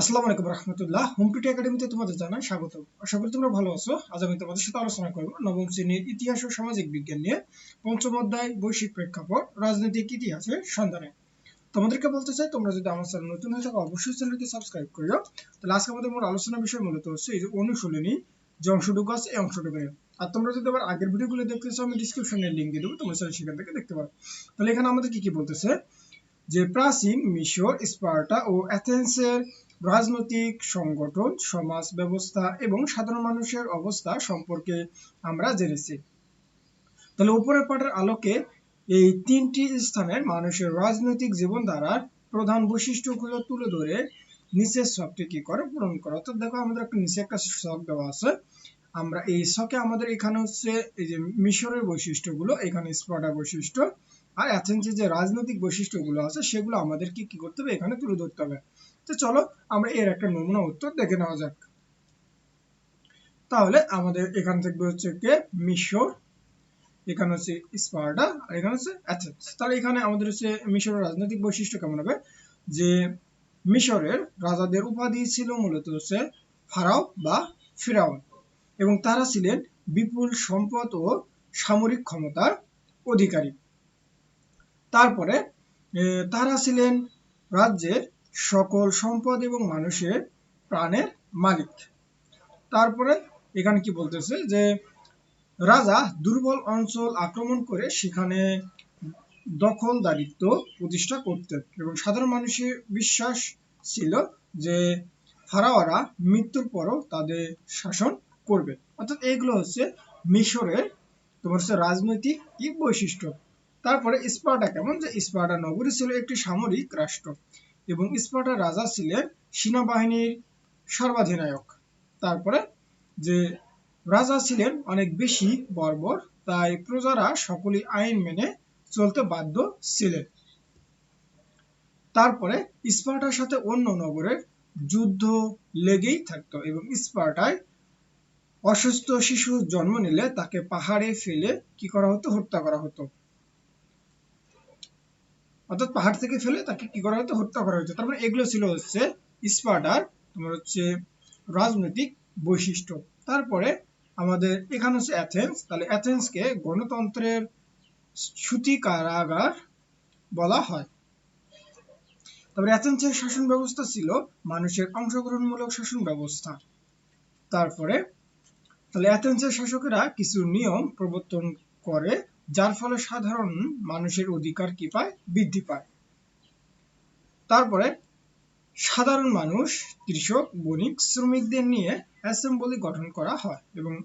আসসালামু আলাইকুম রহমতুল্লাহ। হোমপিটি একাডেমিতে তোমাদের জানাই স্বাগত আশা করি তোমরা ভালো আছো। আজ আমি তোমাদের সাথে আলোচনা করব নবম শ্রেণির ইতিহাস ও সামাজিক বিজ্ঞান নিয়ে। পঞ্চম অধ্যায়, বৈশ্বিক প্রেক্ষাপট, রাজনৈতিক ইতিহাসের সন্ধানে। তোমাদেরকে বলতে চাই, তোমরা যদি আমার চ্যানেল নতুন হয়ে থাকো, অবশ্যই চ্যানেলটি সাবস্ক্রাইব করিও। তাহলে আজকে আমাদের মূল আলোচনা বিষয় মূলত হচ্ছে এই যে অনুশীলনী, যে এই অংশটুকু আর তোমরা যদি আবার আগের ভিডিওগুলো দেখতে চাও, আমি ডিসক্রিপশনে লিংক দিয়ে দেবো, তোমরা চাইলে সেখান থেকে দেখতে পারো। তাহলে এখানে আমাদের কি কি বলতেছে? যে প্রাচীন মিশর, স্পার্টা ও অ্যাথেন্সের রাজনৈতিক সংগঠন, সমাজ ব্যবস্থা এবং সাধারণ মানুষের অবস্থা সম্পর্কে আমরা জেনেছি। তাহলে উপরের পাঠের আলোকে এই তিনটি স্থানের মানুষের রাজনৈতিক জীবনধারার প্রধান বৈশিষ্ট্যগুলো তুলে ধরে নিচের শখটি কি করে পূরণ করে। অর্থাৎ দেখো, আমাদের একটা নিচে একটা শখ দেওয়া আছে। আমরা এই শখে আমাদের এখানে হচ্ছে এই যে মিশরের বৈশিষ্ট্যগুলো, এখানে স্পার্টার বৈশিষ্ট্য আর অ্যাথেন্সের যে রাজনৈতিক বৈশিষ্ট্যগুলো আছে, সেগুলো আমাদেরকে কি করতে হবে? এখানে তুলে ধরতে হবে। তো চলো, আমরা এর একটা নমুনা উত্তর দেখে নেওয়া যাক। তাহলে আমাদের এখান থেকে হচ্ছে কে? মিশর। এখানে হচ্ছে স্পার্টা, আর এখানে হচ্ছে অ্যাথেন্স তাহলে এখানে আমাদের হচ্ছে মিশরের রাজনৈতিক বৈশিষ্ট্য কেমন হবে? যে মিশরের রাজাদের উপাধি ছিল মূলত হচ্ছে ফারাও বা ফিরাউন। এবং তারা ছিলেন বিপুল সম্পদ ও সামরিক ক্ষমতার অধিকারী। তারপরে তারা ছিলেন রাজ্যের সকল সম্পদ এবং মানুষের প্রাণের মালিক। তারপরে এখানে কি বলতেছে যে, রাজা দুর্বল অঞ্চল আক্রমণ করে সেখানে দখলদারিত্ব প্রতিষ্ঠা করতেন এবং সাধারণ মানুষের বিশ্বাস ছিল যে ফারাওয়ারা মৃত্যুর পরও তাদের শাসন করবে। অর্থাৎ এগুলো হচ্ছে মিশরের তোমার হচ্ছে রাজনৈতিক কি বৈশিষ্ট্য? তারপরে স্পার্টা কেমন? যে স্পার্টা নগরী ছিল একটি সামরিক রাষ্ট্র এবং স্পার্টার রাজা ছিলেন সেনাবাহিনীর সর্বাধিনায়ক। তারপরে যে রাজা ছিলেন অনেক বেশি বর্বর, তাই প্রজারা সকলেই আইন মেনে চলতে বাধ্য ছিলেন। তারপরে স্পার্টার সাথে অন্য নগরের যুদ্ধ লেগেই থাকতো এবং স্পার্টায় অসুস্থ শিশু জন্ম নিলে তাকে পাহাড়ে ফেলে কি করা হতো? হত্যা করা হতো। অর্থাৎ পাহাড় থেকে ফেলে তাকে কি করা হতো হত্যা করা হতো তারপরে এগুলো ছিল হচ্ছে স্পার্টার তোমার হচ্ছে রাজনৈতিক বৈশিষ্ট্য। তারপরে আমাদের এখানে হচ্ছে অ্যাথেন্স তাহলে অ্যাথেন্সকে গণতন্ত্রের সুতি কারাগার বলা হয়। তারপরে অ্যাথেন্সের শাসন ব্যবস্থা ছিল মানুষের অংশগ্রহণমূলক শাসন ব্যবস্থা। তারপরে তাহলে অ্যাথেন্সের শাসকেরা কিছু নিয়ম প্রবর্তন করে যার ফলে সাধারণ মানুষের অধিকার কি পায়? বৃদ্ধি পায়। তারপরে সাধারণ মানুষ, কৃষক, বণিক, শ্রমিকদের নিয়ে অ্যাসেম্বলি গঠন করা হয় এবং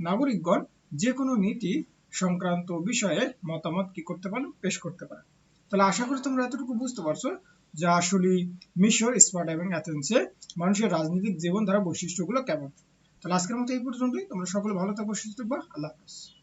নাগরিকগণ যে কোনো নীতি সংক্রান্ত বিষয়ে মতামত কি করতে পারেন পেশ করতে পারে। তাহলে আশা করি তোমরা এতটুকু বুঝতে পারছ যে আসলে মিশর, স্পার্টা এবং অ্যাথেন্সে মানুষের রাজনৈতিক জীবন ধারা বৈশিষ্ট্যগুলো কেমন? তাহলে আজকের মতো এই পর্যন্তই। তোমরা সকলে ভালো থাকব সুস্থ থাকবা আল্লাহ হাফেজ।